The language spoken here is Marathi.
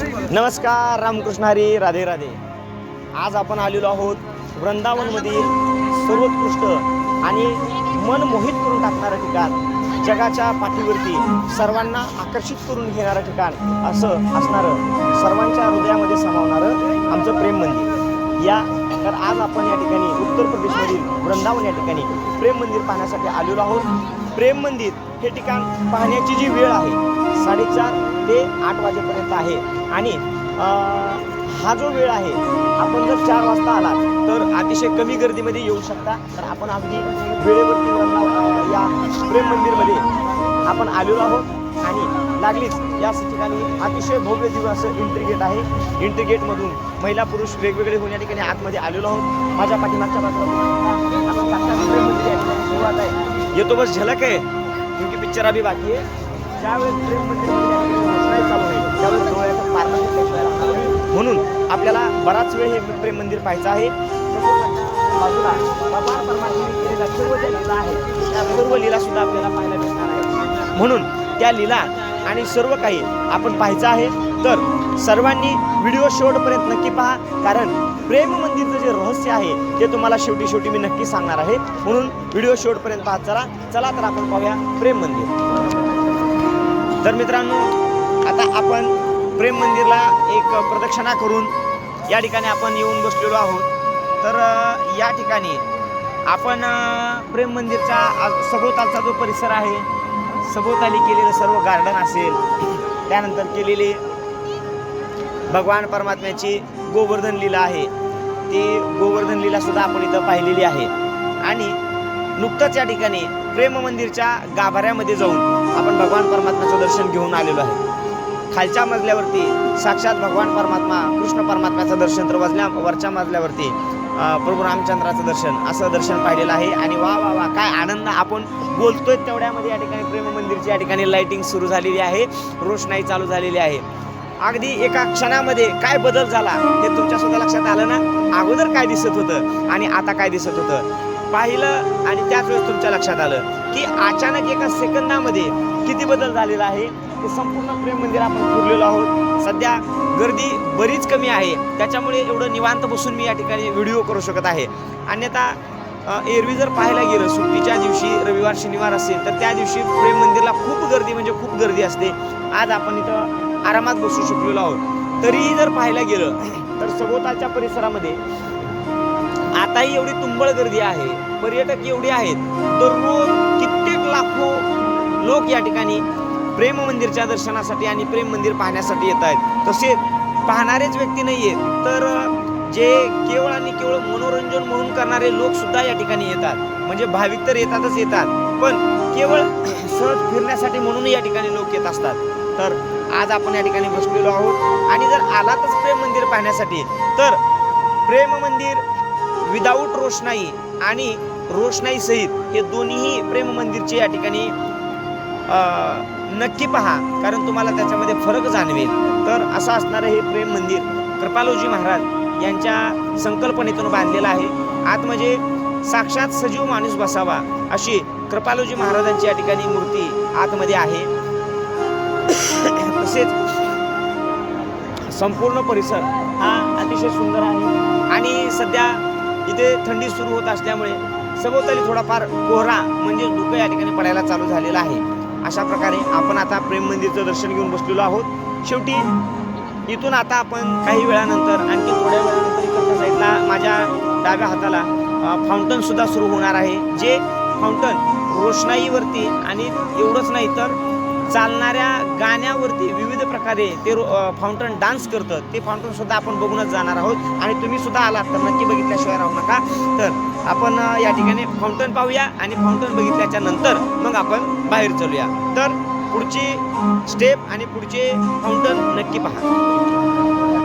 नमस्कार रामकृष्ण हरी राधे राधे. आज आपण आलेलो आहोत वृंदावनमधील सर्वोत्कृष्ट आणि मन मोहित करून टाकणारं ठिकाण जगाच्या पाठीवरती सर्वांना आकर्षित करून घेणारं ठिकाण असं असणारं सर्वांच्या हृदयामध्ये समावणारं आमचं प्रेम मंदिर. या तर आज आपण या ठिकाणी उत्तर प्रदेशमधील वृंदावन या ठिकाणी प्रेम मंदिर पाहण्यासाठी आलेलो आहोत. प्रेम मंदिर हे ठिकाण पाहण्याची जी वेळ आहे साडेचार ते आठ वाजेपर्यंत आहे. आणि हा जो वेळ आहे आपण जर चार वाजता आला तर अतिशय कमी गर्दीमध्ये येऊ शकता. तर आपण अगदी वेळेवरती या प्रेम मंदिरमध्ये आपण आलेलो आहोत. आणि लागलीच या ठिकाणी अतिशय भव्य दिव्य असं एंट्री गेट आहे. एंट्री गेटमधून महिला पुरुष वेगवेगळे होऊन या ठिकाणी आतमध्ये आलेलो आहोत. माझ्या पाठीमागच्या बाजूला सुरुवात आहे येतो बस झलक आहे. क्योंकि पिक्चर अभी बाकी आहे. ज्यावेळेस प्रेम मंदिर डोळ्याचं पारणं. म्हणून आपल्याला बराच वेळ हे प्रेम मंदिर पाहायचं आहे. बाजूला भगवान परमात्म्याने केलेल्या सर्व ज्या लीला आहेत त्या सर्व लीला सुद्धा आपल्याला पाहायला भेटणार आहे. म्हणून त्या लीला आणि सर्व काही आपण पाहायचं आहे. तर सर्वांनी व्हिडिओ शेवटपर्यंत नक्की पहा कारण प्रेम मंदिरचं जे रहस्य आहे ते तुम्हाला शेवटी शेवटी मी नक्की सांगणार आहे. म्हणून व्हिडिओ शेवटपर्यंत पाहत चला. चला तर आपण पाहूया प्रेम मंदिर. तर मित्रांनो आपण प्रेम मंदिरला एक प्रदक्षिणा करून या ठिकाणी आपण येऊन बसलेलो आहोत. तर या ठिकाणी आपण प्रेम मंदिरचा सभोवतालचा जो परिसर आहे सभोवताली केलेलं सर्व गार्डन असेल त्यानंतर केलेली भगवान परमात्म्याची गोवर्धन लीला आहे ती गोवर्धन लीलासुद्धा आपण इथं पाहिलेली आहे. आणि नुकतंच या ठिकाणी प्रेम मंदिरच्या गाभाऱ्यामध्ये जाऊन आपण भगवान परमात्म्याचं दर्शन घेऊन आलेलो आहे. खालच्या मजल्यावरती साक्षात भगवान परमात्मा कृष्ण परमात्म्याचं दर्शन तर वजल्या वरच्या मजल्यावरती प्रभू रामचंद्राचं दर्शन असं दर्शन पाहिलेलं आहे. आणि वा वा वा काय आनंद आपण बोलतोय तेवढ्यामध्ये या ठिकाणी प्रेम मंदिरची या ठिकाणी लाईटिंग सुरू झालेली आहे. रोषणाई चालू झालेली आहे. अगदी एका क्षणामध्ये काय बदल झाला हे तुमच्या सुद्धा लक्षात आलं ना? अगोदर काय दिसत होतं आणि आता काय दिसत होतं? पाहिलं आणि त्याच वेळेस तुमच्या लक्षात आलं की अचानक एका सेकंदामध्ये किती बदल झालेला आहे? ते संपूर्ण प्रेम मंदिर आपण फिरलेलो आहोत. सध्या गर्दी बरीच कमी आहे. त्याच्यामुळे एवढं निवांत बसून मी या ठिकाणी व्हिडिओ करू शकत आहे. अन्यथा एरवी जर पाहायला गेलं सुट्टीच्या दिवशी रविवार शनिवार असेल तर त्या दिवशी प्रेम मंदिरला खूप गर्दी म्हणजे खूप गर्दी असते. आज आपण इथं आरामात बसू शकलेलो आहोत. तरीही जर पाहायला गेलं तर सभोवतालच्या परिसरामध्ये आताही एवढी तुंबळ गर्दी आहे पर्यटक एवढे आहेत दररोज कित्येक लाखो लोक या ठिकाणी प्रेम मंदिरच्या दर्शनासाठी आणि प्रेम मंदिर पाहण्यासाठी येत आहेत. तसेच पाहणारेच व्यक्ती नाही आहेत तर जे केवळ आणि केवळ मनोरंजन म्हणून करणारे लोक सुद्धा या ठिकाणी येतात. म्हणजे भाविक तर येतातच येतात पण केवळ सहज फिरण्यासाठी म्हणून या ठिकाणी लोक येत असतात. तर आज आपण या ठिकाणी बसलेलो आहोत आणि जर आलातच प्रेम मंदिर पाहण्यासाठी तर प्रेम मंदिर विदाऊट रोषणाई आणि रोषणाई सहित हे दोन्हीही प्रेम मंदिरचे या ठिकाणी नक्की पहा कारण तुम्हाला त्याच्यामध्ये फरक जाणवेल. तर असं असणारं हे प्रेम मंदिर कृपालोजी महाराज यांच्या संकल्पनेतून बांधलेलं आहे. आत म्हणजे साक्षात सजीव माणूस बसावा अशी कृपालोजी महाराजांची या ठिकाणी मूर्ती आतमध्ये आहे. तसेच संपूर्ण परिसर हा अतिशय सुंदर आहे. आणि सध्या इथे थंडी सुरू होत असल्यामुळे सभोवताली थोडाफार कोहरा म्हणजे धुकं या ठिकाणी पडायला चालू झालेला आहे. अशा प्रकारे आपण आता प्रेम मंदिरचं दर्शन घेऊन बसलेलो आहोत. शेवटी इथून आता आपण काही वेळानंतर आणखी थोड्या वेळानंतर इकडच्या साईडला माझ्या डाव्या हाताला फाउंटन सुद्धा सुरू होणार आहे. जे फाउंटन रोषणाईवरती आणि एवढंच नाही तर चालणाऱ्या गाण्यावरती विविध प्रकारे ते फाउंटन डान्स करतं. ते फाउंटन सुद्धा आपण बघूनच जाणार आहोत. आणि तुम्ही सुद्धा आलात तर नक्की बघितल्याशिवाय राहू नका. तर आपण या ठिकाणी फाउंटन पाहूया आणि फाउंटन बघितल्याच्या नंतर मग आपण बाहेर चलूया. तर पुढची स्टेप आणि पुढचे फाउंटन नक्की पहा.